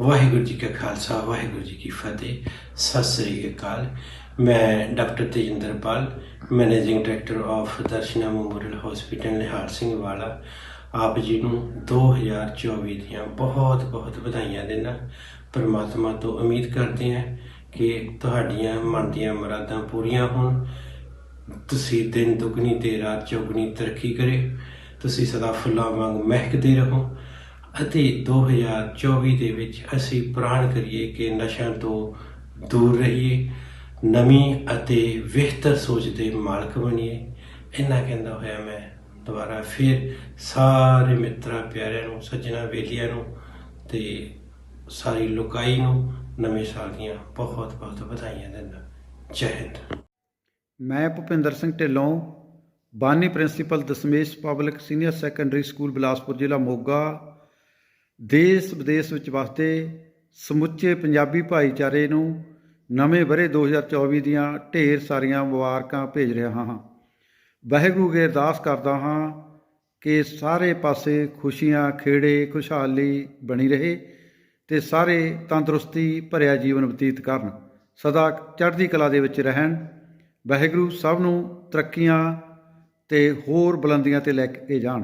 ਵਾਹਿਗੁਰੂ ਜੀ ਕਾ ਖਾਲਸਾ, ਵਾਹਿਗੁਰੂ ਜੀ ਕੀ ਫਤਿਹ। ਸਤਿ ਸ੍ਰੀ ਅਕਾਲ। ਮੈਂ doctor Tejinderpal managing director of Darshana memorial hospital, Nihal Singh Wala. ਆਪ ਜੀ ਨੂੰ 2024 ਦੀਆਂ ਬਹੁਤ ਬਹੁਤ ਵਧਾਈਆਂ ਦੇਣਾ ਪਰਮਾਤਮਾ ਤੋਂ ਉਮੀਦ ਕਰਦੇ ਹਾਂ ਕਿ ਤੁਹਾਡੀਆਂ ਮਨ ਦੀਆਂ ਮੁਰਾਦਾਂ ਪੂਰੀਆਂ ਹੋਣ। ਤੁਸੀਂ ਦਿਨ ਦੁਗਣੀ ਤੇ ਰਾਤ ਚੌਗਣੀ ਤਰੱਕੀ ਕਰੇ। ਤੁਸੀਂ ਸਦਾ ਫੁੱਲਾਂ ਵਾਂਗ ਮਹਿਕਦੇ ਰਹੋ। ਅਤੇ 2024 ਦੇ ਵਿੱਚ ਅਸੀਂ ਪ੍ਰਾਣ ਕਰੀਏ ਕਿ ਨਸ਼ਿਆਂ ਤੋਂ ਦੂਰ ਰਹੀਏ, ਨਵੀਂ ਅਤੇ ਬਿਹਤਰ ਸੋਚ ਦੇ ਮਾਲਕ ਬਣੀਏ। ਇੰਨਾ ਕਹਿੰਦਾ ਹੋਇਆ ਮੈਂ। ਦੁਬਾਰਾ ਫਿਰ ਸਾਰੇ ਮਿੱਤਰਾਂ, ਪਿਆਰਿਆਂ ਨੂੰ, ਸੱਜਣਾ ਬੇਲੀਆਂ ਨੂੰ ਤੇ ਸਾਰੀ ਲੋਕਾਈ ਨੂੰ ਨਵੇਂ ਸਾਲ ਦੀਆਂ ਬਹੁਤ ਬਹੁਤ ਵਧਾਈਆਂ ਦਿੰਦਾ। ਜੈ ਹਿੰਦ। ਮੈਂ ਭੁਪਿੰਦਰ ਸਿੰਘ ਢਿੱਲੋਂ, ਬਾਨੀ principal Dashmesh public senior secondary school Bilaspur ਜ਼ਿਲ੍ਹਾ ਮੋਗਾ ਦੇਸ਼ ਵਿਦੇਸ਼ ਵਿੱਚ ਵਸਦੇ ਸਮੁੱਚੇ ਪੰਜਾਬੀ ਭਾਈਚਾਰੇ ਨੂੰ ਨਵੇਂ ਬਰੇ 2024 ਦੀਆਂ ਢੇਰ ਸਾਰੀਆਂ ਮੁਬਾਰਕਾਂ ਭੇਜ ਰਿਹਾ ਹਾਂ। ਵਾਹਿਗੁਰੂ ਅਗੇ ਅਰਦਾਸ ਕਰਦਾ ਹਾਂ ਕਿ ਸਾਰੇ ਪਾਸੇ ਖੁਸ਼ੀਆਂ, ਖੇੜੇ, ਖੁਸ਼ਹਾਲੀ ਬਣੀ ਰਹੇ ਤੇ ਸਾਰੇ ਤੰਦਰੁਸਤੀ ਭਰਿਆ ਜੀਵਨ ਬਤੀਤ ਕਰਨ। ਸਦਾ ਚੜ੍ਹਦੀ ਕਲਾ ਦੇ ਵਿੱਚ ਰਹਿਣ। ਵਾਹਿਗੁਰੂ ਸਭ ਨੂੰ ਤਰੱਕੀਆਂ ਤੇ ਹੋਰ ਬੁਲੰਦੀਆਂ ਤੇ ਲੈ ਕੇ ਜਾਣ।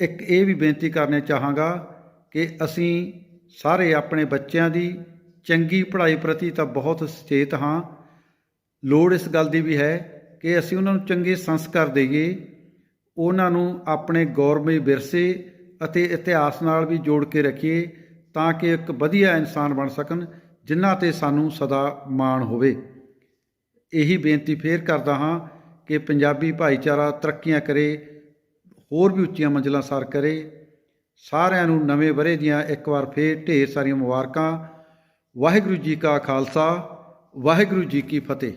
ਇੱਕ ਇਹ ਵੀ ਬੇਨਤੀ ਕਰਨੇ ਚਾਹਾਂਗਾ ਕਿ ਅਸੀਂ ਸਾਰੇ ਆਪਣੇ ਬੱਚਿਆਂ ਦੀ ਚੰਗੀ ਪੜ੍ਹਾਈ ਪ੍ਰਤੀ ਤਾਂ ਬਹੁਤ ਸੁਚੇਤ ਹਾਂ। ਲੋੜ ਇਸ ਗੱਲ ਦੀ ਵੀ ਹੈ ਕਿ ਅਸੀਂ ਉਹਨਾਂ ਨੂੰ ਚੰਗੇ ਸੰਸਕਾਰ ਦੇਈਏ, ਉਹਨਾਂ ਨੂੰ ਆਪਣੇ ਗੌਰਵਮਈ ਵਿਰਸੇ ਅਤੇ ਇਤਿਹਾਸ ਨਾਲ ਵੀ ਜੋੜ ਕੇ ਰੱਖੀਏ ਤਾਂ ਕਿ ਇੱਕ ਵਧੀਆ ਇਨਸਾਨ ਬਣ ਸਕਣ, ਜਿਨ੍ਹਾਂ ਤੇ ਸਾਨੂੰ ਸਦਾ ਮਾਣ ਹੋਵੇ। ਇਹੀ ਬੇਨਤੀ ਫੇਰ ਕਰਦਾ ਹਾਂ ਕਿ ਪੰਜਾਬੀ ਭਾਈਚਾਰਾ ਤਰੱਕੀਆਂ ਕਰੇ ਹੋਰ ਵੀ ਉੱਚੀਆਂ ਮੰਜ਼ਿਲਾਂ ਸਰ ਕਰੇ। ਸਾਰਿਆਂ ਨੂੰ ਨਵੇਂ ਵਰੇ ਦੀਆਂ ਇੱਕ ਵਾਰ ਫੇਰ ਢੇਰ ਸਾਰੀਆਂ ਮੁਬਾਰਕਾਂ। ਵਾਹਿਗੁਰੂ ਜੀ ਕਾ ਖਾਲਸਾ, ਵਾਹਿਗੁਰੂ ਜੀ ਕੀ ਫਤਿਹ।